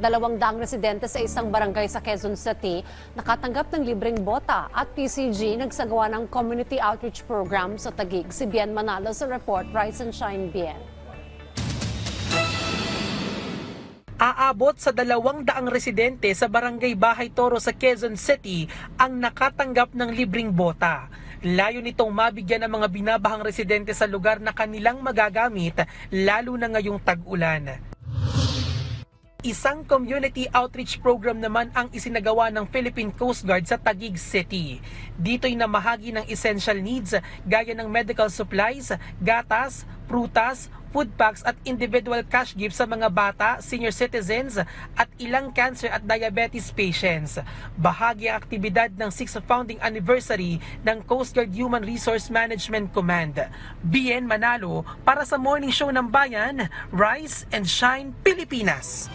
Dalawang daang residente sa isang barangay sa Quezon City nakatanggap ng libreng bota at PCG nagsagawa ng community outreach program sa Taguig. Si Bien Manalo sa report, Rise and Shine Bien. Aabot sa dalawang daang residente sa Barangay Bahay Toro sa Quezon City ang nakatanggap ng libreng bota. Layo nitong mabigyan ang mga binabahang residente sa lugar na kanilang magagamit lalo na ngayong tag-ulan. Isang community outreach program naman ang isinagawa ng Philippine Coast Guard sa Taguig City. Dito'y namahagi ng essential needs gaya ng medical supplies, gatas, prutas, food packs at individual cash gifts sa mga bata, senior citizens at ilang cancer at diabetes patients. Bahagi ang aktibidad ng 6th founding anniversary ng Coast Guard Human Resource Management Command. BN Manalo para sa Morning Show ng Bayan, Rise and Shine Pilipinas.